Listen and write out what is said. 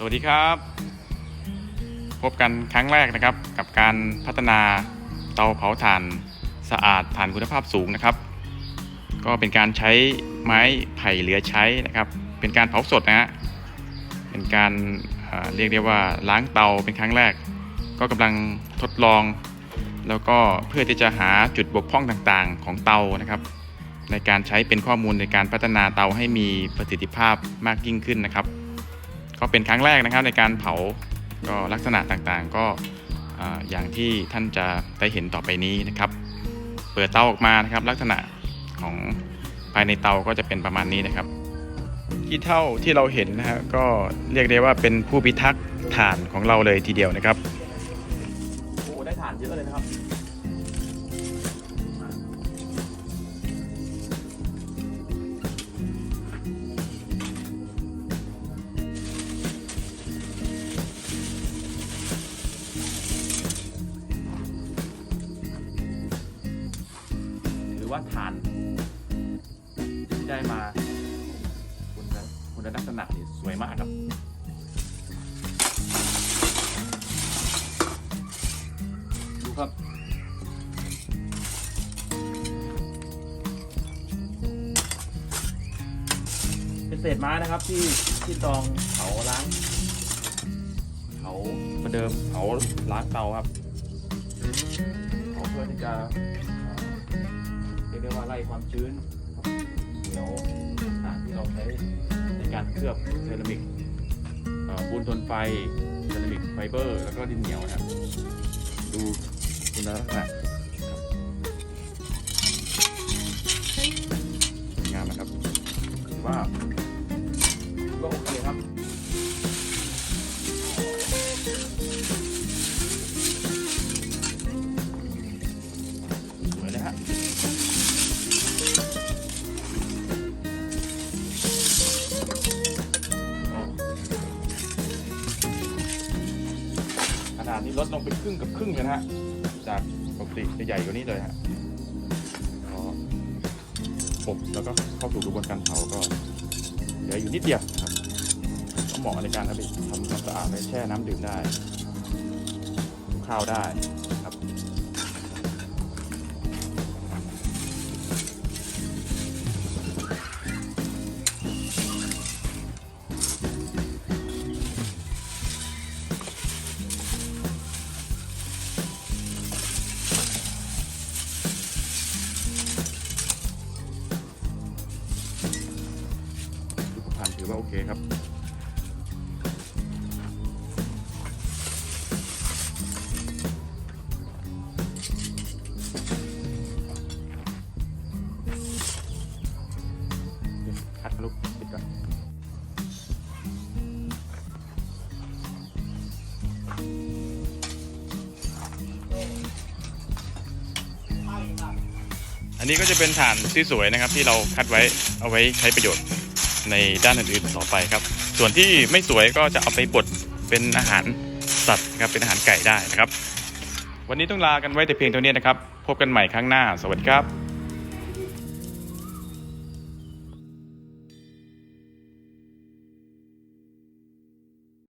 สวัสดีครับ พบกันครั้งแรกนะครับ กับการพัฒนาเตาเผาถ่านสะอาดถ่านคุณภาพสูงนะครับ ก็เป็นการใช้ไม้ไผ่เหลือใช้นะครับ เป็นการเผาสดนะฮะเป็นการเรียกได้ว่าล้างเตาเป็นครั้งแรก ก็กำลังทดลอง แล้วก็เพื่อที่จะหาจุดบกพร่องต่างๆ ของเตานะครับ ในการใช้เป็นข้อมูลในการพัฒนาเตาให้มีประสิทธิภาพมากยิ่งขึ้นนะครับ ก็เป็นครั้งแรกนะครับในการเผาก็ลักษณะต่างๆ ก็ออย่างที่ท่านจะได้เห็นต่อไปนี้นะครับ เปิดเตาออกมานะครับ ลักษณะของภายในเตาก็จะเป็นประมาณนี้นะครับขี้เท่าที่เราเห็นนะฮะก็เรียกได้ว่าเป็นผู้พิทักษ์ฐานของเราเลยทีเดียวนะครับโอ้ได้ฐานเยอะเลยนะครับือว่าฐานที่ได้มาคุณคุณลักษณะนี่สวยมากครับดูครับเป็นเศษไม้นะครับที่ที่ตองเผาล้างเผาประเดิมเผาล้างเตาครับเผาเพื่อที่จะ รียกว่าไล่ความชื้นเหนียวต่างที่เราใช้ในการเคลือบเซรามิกปูนทนไฟเซรามิกไฟเบอร์ แล้วก็ดินเหนียวนะครับ ดูคุณลักษณะครับสวยงามนะครับถือว่า ดนี้ลดลงเป็นครึ่งกับครึ่งเลยนะฮะ จากปกติจะใหญ่กว่านี้เลยฮะก็อบแล้วก็เข้าสู่กระบวนการเผาก็เหลืออยู่นิดเดียวครับก็เหมาะในการเอาไปทำความสะอาดไปแช่น้ำดื่มได้หุงข้าวได้ ว่าโอเคครับคัดลูกปิดก่อนอันนี้ก็จะเป็นฐานที่สวยนะครับ ที่เราคัดไว้เอาไว้ใช้ประโยชน์ ในด้านอื่นๆต่อไปครับ ส่วนที่ไม่สวยก็จะเอาไปบดเป็นอาหารสัตว์นะครับเป็นอาหารไก่ได้นะครับ วันนี้ต้องลากันไว้แต่เพียงเท่านี้นะครับ พบกันใหม่ครั้งหน้า สวัสดีครับ